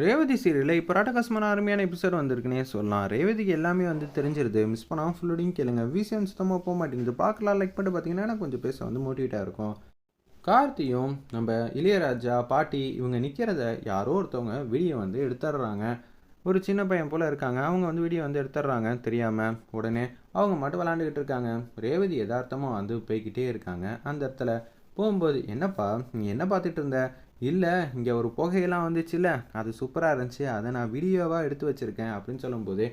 ரேவதி சீரியலில் இப்போ ராட்டகாசமான அருமையான எபிசோட் வந்திருக்குன்னே சொல்லலாம். ரேவதிக்கு எல்லாமே வந்து தெரிஞ்சிருது. மிஸ் பண்ணாமல் ஃபுல்லோடையும் கேளுங்க. விஷயம் சுத்தமாக போக மாட்டேங்குது. பார்க்கலாம் லைக் பண்ணிட்டு பார்த்தீங்கன்னா எனக்கு கொஞ்சம் பேச வந்து மோட்டிவேட்டாக இருக்கும். கார்த்தியும் நம்ம இளையராஜா பாட்டி இவங்க நிற்கிறத யாரோ ஒருத்தவங்க வீடியோ வந்து எடுத்துடுறாங்க. ஒரு சின்ன பையன் போல் இருக்காங்க. அவங்க வந்து வீடியோ வந்து எடுத்துடுறாங்க. தெரியாமல் உடனே அவங்க மட்டும் விளாண்டுக்கிட்டு இருக்காங்க. ரேவதி யதார்த்தமாக வந்து போய்கிட்டே இருக்காங்க. அந்த இடத்துல போகும்போது என்னப்பா நீ என்ன பார்த்துட்டு இருந்த? இல்லை இங்கே ஒரு புகையெல்லாம் வந்துச்சுல்ல அது சூப்பராக இருந்துச்சு அதை நான் வீடியோவாக எடுத்து வச்சுருக்கேன் அப்படின்னு சொல்லும்போது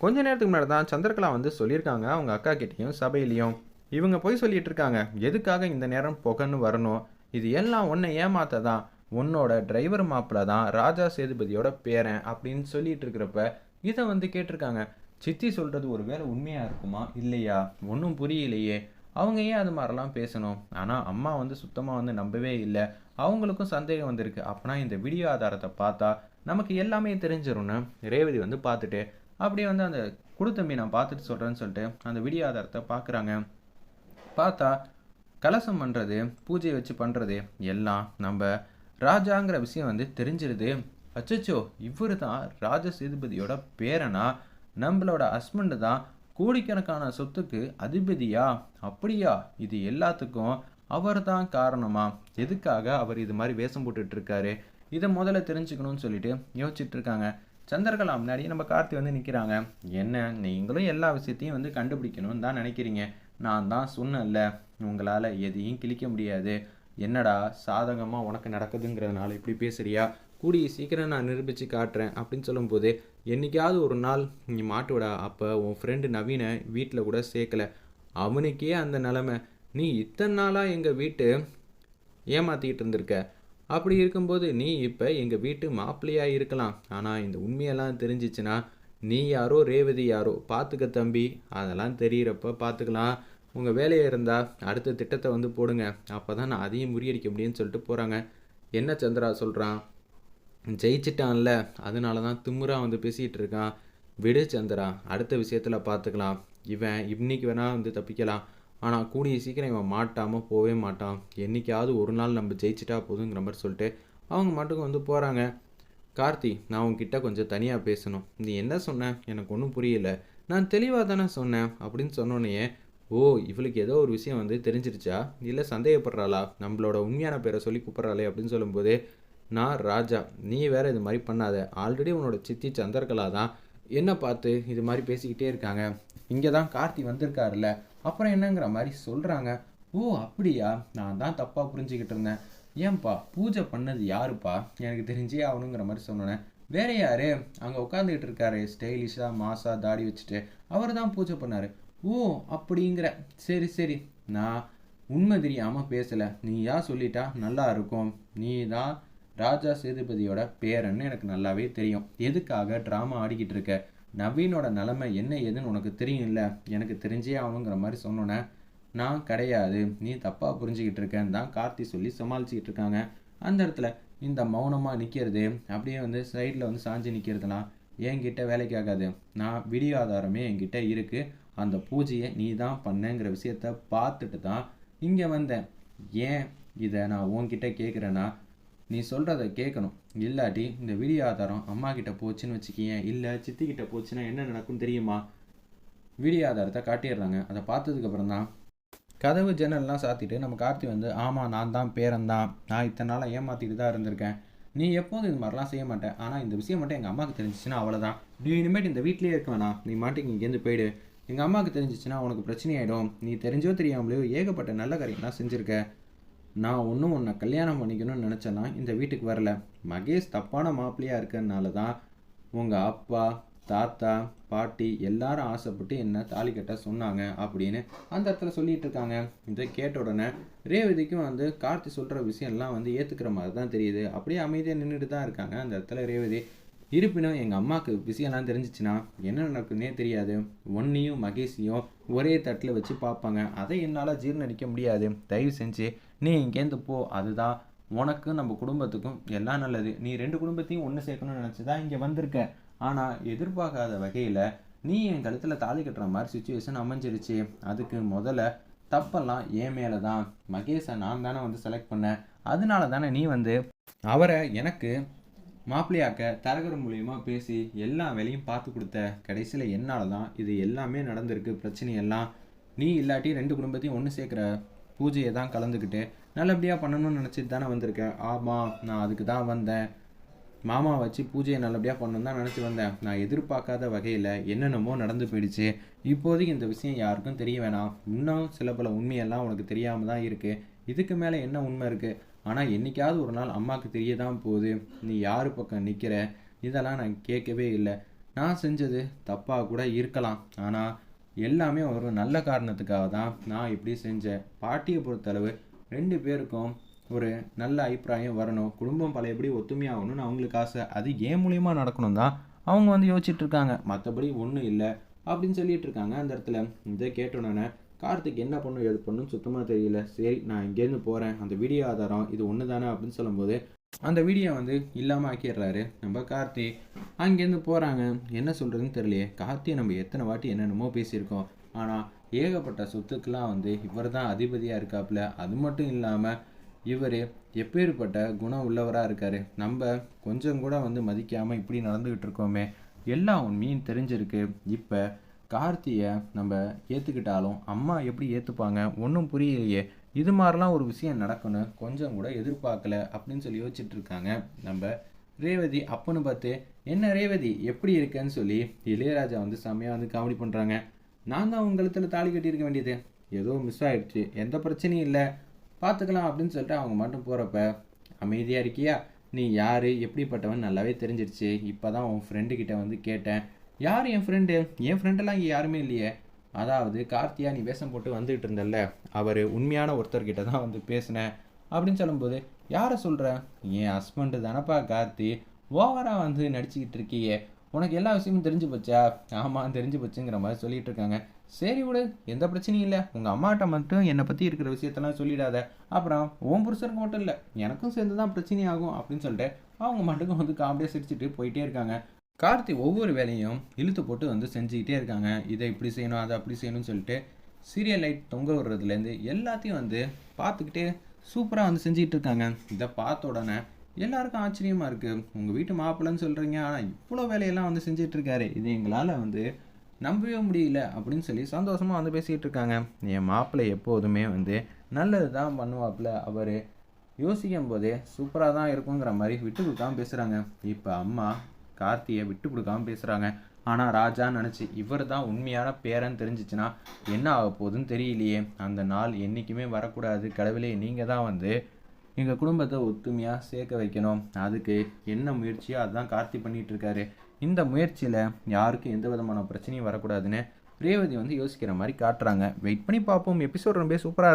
கொஞ்ச நேரத்துக்கு முன்னாடி தான் சந்திரகலா வந்து சொல்லியிருக்காங்க அவங்க அக்கா கிட்டேயும் சபையிலையும். இவங்க போய் சொல்லிட்டு இருக்காங்க எதுக்காக இந்த நேரம் புகைன்னு வரணும்? இது எல்லாம் ஒன்றை ஏமாத்த தான் உன்னோட டிரைவர் மாப்பிள்ள தான் ராஜா சேதுபதியோட பேரன் அப்படின்னு சொல்லிட்டு இருக்கிறப்ப இதை வந்து கேட்டிருக்காங்க. சித்தி சொல்கிறது ஒரு வேளை உண்மையாக இருக்குமா? இல்லையா? ஒன்றும் புரியலையே. அவங்க ஏன் அது மாதிரிலாம் பேசணும்? ஆனால் அம்மா வந்து சுத்தமாக வந்து நம்பவே இல்லை. அவங்களுக்கும் சந்தேகம் வந்திருக்கு. அப்போனா இந்த வீடியோ ஆதாரத்தை பார்த்தா நமக்கு எல்லாமே தெரிஞ்சிரும்னு ரேவதி வந்து பார்த்துட்டு அப்படியே வந்து அந்த குடுத்தம்பி நான் பார்த்துட்டு சொல்கிறேன்னு சொல்லிட்டு அந்த வீடியோ ஆதாரத்தை பார்க்குறாங்க. பார்த்தா கலசம் பண்ணுறது பூஜையை வச்சு பண்ணுறது எல்லாம் நம்ம ராஜாங்கிற விஷயம் வந்து தெரிஞ்சிருது. அச்சச்சோ இவர் தான் ராஜ சேதுபதியோட பேரனா? நம்மளோட ஹஸ்பண்டு தான் கோடிக்கணக்கான சொத்துக்கு அதிபதியா? அப்படியா? இது எல்லாத்துக்கும் அவர் தான் காரணமா? எதுக்காக அவர் இது மாதிரி வேஷம் போட்டுட்டு இருக்காரு இதை முதல்ல தெரிஞ்சுக்கணும்னு சொல்லிட்டு யோசிச்சுட்டு இருக்காங்க சந்திரகலா முன்னாடி நம்ம கார்த்தி வந்து நிற்கிறாங்க என்ன? நீங்களும் எல்லா விஷயத்தையும் வந்து கண்டுபிடிக்கணும்னு தான் நினைக்கிறீங்க. நான் தான் சொன்னேன்ல. உங்களால் எதையும் கிழிக்க முடியாது. என்னடா சாதகமாக உனக்கு நடக்குதுங்கிறதுனால இப்படி பேசுறியா? கூடிய சீக்கிரம் நான் நிரூபித்து காட்டுறேன் அப்படின்னு சொல்லும்போது என்னைக்காவது ஒரு நாள் நீ மாட்டுவிடா அப்போ உன் ஃப்ரெண்டு நவீனை வீட்டில் கூட சேர்க்கல. அவனுக்கே அந்த நிலமை. நீ இத்தனை நாளாக எங்கள் வீட்டு ஏமாற்றிக்கிட்டு இருந்திருக்க. அப்படி இருக்கும்போது நீ இப்போ எங்கள் வீட்டு மாப்பிள்ளையாக இருக்கலாம். ஆனால் இந்த உண்மையெல்லாம் தெரிஞ்சிச்சுன்னா நீ யாரோ ரேவதி யாரோ பார்த்துக்க தம்பி அதெல்லாம் தெரியிறப்ப பார்த்துக்கலாம் உங்கள் வேலையாக இருந்தால் அடுத்த திட்டத்தை வந்து போடுங்க. அப்போ தான் நான் அதையும் முறியடிக்க முடியும்னு சொல்லிட்டு போகிறாங்க என்ன சந்திரா சொல்கிறான் ஜெயிச்சிட்டான்ல அதனால தான் திமுறா வந்து பேசிகிட்டு இருக்கான் விடு சந்திரா அடுத்த விஷயத்தில் பார்த்துக்கலாம். இவன் இன்னைக்கு வேணால் வந்து தப்பிக்கலாம். ஆனால் கூடிய சீக்கிரம் இவன் மாட்டாமல் போகவே மாட்டான். என்றைக்காவது ஒரு நாள் நம்ம ஜெயிச்சிட்டா போதுங்கிற மாதிரி சொல்லிட்டு அவங்க மட்டுக்கும் வந்து போகிறாங்க கார்த்தி நான் உங்ககிட்ட கொஞ்சம் தனியாக பேசணும். நீ என்ன சொன்ன? எனக்கு ஒன்றும் புரியல. நான் தெளிவாக தானே சொன்னேன் அப்படின்னு சொன்னோன்னே ஓ இவளுக்கு ஏதோ ஒரு விஷயம் வந்து தெரிஞ்சிருச்சா? இல்லை சந்தேகப்படுறாளா? நம்மளோட உண்மையான பேரை சொல்லி கூப்பிட்றாளே அப்படின்னு சொல்லும்போது நான் ராஜா. நீ வேற இது மாதிரி பண்ணாத. ஆல்ரெடி உன்னோட சித்தி சந்திரகலா தான். என்ன பார்த்து இது மாதிரி பேசிக்கிட்டே இருக்காங்க? இங்கே தான் கார்த்தி வந்திருக்காருல்ல. அப்புறம் என்னங்கிற மாதிரி சொல்கிறாங்க ஓ அப்படியா? நான் தான் தப்பாக புரிஞ்சுக்கிட்டு இருந்தேன். ஏன்பா பூஜை பண்ணது யாருப்பா? எனக்கு தெரிஞ்சே ஆகணுங்கிற மாதிரி சொன்னேன். வேற யாரு? அங்கே உட்காந்துக்கிட்டு இருக்காரு. ஸ்டைலிஷாக மாசா தாடி வச்சுட்டு அவர் தான் பூஜை பண்ணார். ஓ அப்படிங்கிற. சரி சரி. நான் உண்மை தெரியாமல் பேசலை. நீ யா சொல்லிட்டா நல்லா இருக்கும். நீ தான் ராஜா சேதுபதியோட பேரன்னு எனக்கு நல்லாவே தெரியும். எதுக்காக ட்ராமா ஆடிக்கிட்டு இருக்க? நவீனோட நிலைமை என்ன ஏதுன்னு உனக்கு தெரியும்ல? எனக்கு தெரிஞ்சே ஆகணுங்கிற மாதிரி சொன்னோன்னே நான் கிடையாது. நீ தப்பாக புரிஞ்சுக்கிட்டு இருக்கேன்னு தான் கார்த்தி சொல்லி சமாளிச்சுக்கிட்டு இருக்காங்க. அந்த இடத்துல இந்த மௌனமாக நிற்கிறது அப்படியே வந்து சைடில் வந்து சாஞ்சு நிற்கிறதுலாம் என்கிட்ட வேலைக்கு ஆகாது. நான் வீடியோ ஆதாரமே என்கிட்ட இருக்குது அந்த பூஜையை நீ தான் பண்ணேங்கிற விஷயத்த பார்த்துட்டு தான் இங்கே வந்தேன். ஏன் இதை நான் உன்கிட்ட கேட்குறேன்னா நீ சொல்கிறத கேட்கணும் இல்லாட்டி இந்த வீடியோ ஆதாரம் அம்மா கிட்ட போச்சுன்னு வச்சுக்கியேன் இல்லை சித்தி கிட்ட போச்சுன்னா என்ன நடக்கும் தெரியுமா? வீடியோ ஆதாரத்தை காட்டிடுறாங்க. அதை பார்த்ததுக்கப்புறம் தான் கதவு ஜன்னல்லாம் சாத்திட்டு நம்ம கார்த்தி வந்து ஆமாம் நான் தான் பேரன் தான். நான் இத்தனை நாளாக ஏமாற்றிட்டு தான் இருந்திருக்கேன். நீ எப்போதும் இது மாதிரிலாம் செய்ய மாட்டேன் ஆனால் இந்த விஷயம் மட்டும் எங்கள் அம்மாவுக்கு தெரிஞ்சிச்சுன்னா அவ்வளோதான் நீ இனிமேட்டு இந்த வீட்லேயே இருக்க வேணாம். நீ மாட்டுக்கு இங்கேருந்து போயிடு. எங்கள் அம்மாவுக்கு தெரிஞ்சிச்சுன்னா உனக்கு பிரச்சனையாயிடும். நீ தெரிஞ்சோ தெரியாமலையோ ஏகப்பட்ட நல்ல காரியம்லாம் செஞ்சுருக்க. நான் ஒன்றும் உன்னை கல்யாணம் பண்ணிக்கணும்னு நினச்சேன்னா இந்த வீட்டுக்கு வரல. மகேஷ் தப்பான மாப்பிள்ளையாக இருக்கிறதுனால தான் உங்கள் அப்பா தாத்தா பாட்டி எல்லாரும் ஆசைப்பட்டு என்ன தாலி கட்ட சொன்னாங்க அப்படின்னு அந்த இடத்துல சொல்லிட்டு இருக்காங்க. இதை கேட்ட உடனே ரேவதிக்கும் வந்து கார்த்தி சொல்கிற விஷயம்லாம் வந்து ஏற்றுக்கிற மாதிரி தான் தெரியுது. அப்படியே அமைதியாக நின்றுட்டு தான் இருக்காங்க அந்த இடத்துல ரேவதி. இருப்பினும் எங்கள் அம்மாவுக்கு விஷயம்லாம் தெரிஞ்சிச்சுன்னா என்ன நடக்குதுன்னே தெரியாது. ஒன்னையும் மகேஷையும் ஒரே தட்டில் வச்சு பார்ப்பாங்க. அதை என்னால் ஜீர்ணடிக்க முடியாது. தயவு செஞ்சு நீ இங்கேருந்து போ. அதுதான் உனக்கும் நம்ம குடும்பத்துக்கும் எல்லாம் நல்லது. நீ ரெண்டு குடும்பத்தையும் ஒன்று சேர்க்கணும்னு நினச்சி தான் இங்கே வந்திருக்க. ஆனால் எதிர்பார்க்காத வகையில் நீ என் கழுத்தில் தாலி கட்டுற மாதிரி சுச்சுவேஷன் அமைஞ்சிருச்சு. அதுக்கு முதல்ல தப்பெல்லாம் என் மேலே தான் மகேஷை நான் தானே வந்து செலக்ட் பண்ணேன். அதனால தானே நீ வந்து அவரை எனக்கு மாப்பிள்ளையாக்க தரகர் மூலியமாக பேசி எல்லா வேலையும் பார்த்து கொடுத்த கடைசியில் என்னால் தான் இது எல்லாமே நடந்திருக்கு பிரச்சனையெல்லாம். நீ இல்லாட்டி ரெண்டு குடும்பத்தையும் ஒன்று சேர்க்குற பூஜையை தான் கலந்துக்கிட்டு நல்லபடியாக பண்ணணும்னு நினச்சிட்டு தானே வந்திருக்கேன் ஆமாம் நான் அதுக்கு தான் வந்தேன். மாமா வச்சு பூஜையை நல்லபடியாக பண்ணணும் தான் நினச்சி வந்தேன். நான் எதிர்பார்க்காத வகையில் என்னென்னமோ நடந்து போயிடுச்சு. இப்போதைக்கு இந்த விஷயம் யாருக்கும் தெரிய வேணாம். இன்னும் சில பல உண்மையெல்லாம் உனக்கு தெரியாமல் தான் இருக்குது இதுக்கு மேலே என்ன உண்மை இருக்குது ஆனால் என்னைக்காவது ஒரு நாள் அம்மாவுக்கு தெரிய தான் போகுது. நீ யார் பக்கம் நிற்கிற இதெல்லாம் நான் கேட்கவே இல்லை. நான் செஞ்சது தப்பாக கூட இருக்கலாம். ஆனால் எல்லாமே ஒரு நல்ல காரணத்துக்காக தான் நான் இப்படி செஞ்சேன். பாட்டியை பொறுத்தளவு ரெண்டு பேருக்கும் ஒரு நல்ல அபிப்பிராயம் வரணும். குடும்பம் பழையபடி ஒத்துமையாகணும்னு அவங்களுக்கு ஆசை. அது ஏன் மூலியமா நடக்கணும் தான் அவங்க வந்து யோசிச்சுட்டு இருக்காங்க. மற்றபடி ஒன்றும் இல்லை. அப்படின்னு சொல்லிட்டு இருக்காங்க அந்த இடத்துல. இதை கேட்டோன்னே கார்த்திக் என்ன பண்ணும் எது பண்ணும் சுத்தமாக தெரியல. சரி நான் இங்கேருந்து போகிறேன் அந்த வீடியோ ஆதாரம் இது ஒன்று தானே அப்படின்னு சொல்லும்போது அந்த வீடியோ வந்து இல்லாமல் ஆக்கிடுறாரு. நம்ம கார்த்தி அங்கேருந்து போகிறாங்க என்ன சொல்கிறதுன்னு தெரியலையே. கார்த்தியை நம்ம எத்தனை வாட்டி என்னென்னமோ பேசியிருக்கோம். ஆனால் ஏகப்பட்ட சொத்துக்கெலாம் வந்து இவர் தான் அதிபதியாக இருக்காப்புல. அது மட்டும் இல்லாமல் இவர் எப்பேற்பட்ட குணம் உள்ளவராக இருக்கார். நம்ம கொஞ்சம் கூட வந்து மதிக்காமல் இப்படி நடந்துக்கிட்டு இருக்கோமே. எல்லா உண்மையும் தெரிஞ்சிருக்கு. இப்போ கார்த்தியை நம்ம ஏற்றுக்கிட்டாலும் அம்மா எப்படி ஏற்றுப்பாங்க ஒன்றும் புரியலையே. இது மாதிரிலாம் ஒரு விஷயம் நடக்கணும் கொஞ்சம் கூட எதிர்பார்க்கல அப்படின்னு சொல்லி யோசிச்சுட்டு இருக்காங்க. நம்ம ரேவதி அப்பன்னு பார்த்து என்ன ரேவதி எப்படி இருக்கேன்னு சொல்லி இளையராஜா வந்து செம்மையாக வந்து காமெடி பண்ணுறாங்க நான் தான் உங்க கழுத்தில் தாலி கட்டியிருக்க வேண்டியது. ஏதோ மிஸ் ஆகிடுச்சு எந்த பிரச்சனையும் இல்லை. பார்த்துக்கலாம் அப்படின்னு சொல்லிட்டு அவங்க மட்டும் போகிறப்ப அமைதியாக இருக்கியா? நீ யார்? எப்படிப்பட்டவன்? நல்லாவே தெரிஞ்சிருச்சு. இப்போ தான் உன் ஃப்ரெண்டுக்கிட்ட வந்து கேட்டேன். யார் என் ஃப்ரெண்டு என் ஃப்ரெண்டெல்லாம் இங்கே யாருமே இல்லையே. அதாவது கார்த்தியா நீ வேஷம் போட்டு வந்துகிட்டு இருந்தல்ல. அவர் உண்மையான ஒருத்தர்கிட்ட தான் வந்து பேசினேன். அப்படின்னு சொல்லும்போது யாரை சொல்கிற என் ஹஸ்பண்டு தானப்பா கார்த்தி. ஓவராக வந்து நடிச்சுக்கிட்டு இருக்கியே. உனக்கு எல்லா விஷயமும் தெரிஞ்சு போச்சா? ஆமாம் தெரிஞ்சு போச்சுங்கிற மாதிரி சொல்லிட்டு இருக்காங்க. சரி விடு எந்த பிரச்சனையும் இல்லை. உங்கள் அம்மாட்ட மட்டும் என்னை பற்றி இருக்கிற விஷயத்தெல்லாம் சொல்லிடாத. அப்புறம் ஓம் புருஷனுக்கு மட்டும் இல்லை. எனக்கும் சேர்ந்து தான் பிரச்சனை ஆகும் அப்படின்னு சொல்லிட்டு அவங்க மட்டுக்கும் வந்து காமெடியாக சிரிச்சுட்டு போயிட்டே இருக்காங்க. கார்த்தி ஒவ்வொரு வேலையும் இழுத்து போட்டு வந்து செஞ்சுக்கிட்டே இருக்காங்க. இதை இப்படி செய்யணும் அதை அப்படி செய்யணும்னு சொல்லிட்டு சீரியல் லைட் தொங்க விடுறதுலேருந்து எல்லாத்தையும் வந்து பார்த்துக்கிட்டே சூப்பராக வந்து செஞ்சுக்கிட்டு இருக்காங்க. இதை பார்த்த உடனே எல்லாருக்கும் ஆச்சரியமாக இருக்குது உங்கள் வீட்டு மாப்பிள்ளைன்னு சொல்கிறீங்க ஆனால் இவ்வளோ வேலையெல்லாம் வந்து செஞ்சுட்டு இருக்காரு. இது எங்களால் வந்து நம்பவே முடியல அப்படின்னு சொல்லி சந்தோஷமாக வந்து பேசிக்கிட்டு இருக்காங்க. என் மாப்பிள்ளை எப்போதுமே வந்து நல்லது தான் பண்ணுவாப்புல. அவர் யோசிக்கும் போதே சூப்பராக தான் இருக்குங்கிற மாதிரி விட்டு கொடுக்காம பேசுகிறாங்க இப்போ அம்மா கார்த்தியை விட்டு கொடுக்காம பேசுகிறாங்க ஆனால் ராஜா நினச்சி இவர் தான் உண்மையான பேரன் தெரிஞ்சிச்சுன்னா என்ன ஆக போகுதுன்னு தெரியலையே. அந்த நாள் என்றைக்குமே வரக்கூடாது. கடவுளே நீங்கள் தான் வந்து எங்கள் குடும்பத்தை ஒத்துமையாக சேர்க்க வைக்கணும். அதுக்கு என்ன முயற்சியோ அதுதான் கார்த்தி பண்ணிகிட்ருக்காரு இந்த முயற்சியில் யாருக்கும் எந்த விதமான பிரச்சனையும் வரக்கூடாதுன்னு ரேவதி வந்து யோசிக்கிற மாதிரி காட்டுறாங்க. வெயிட் பண்ணி பார்ப்போம். எபிசோட் ரொம்ப சூப்பராக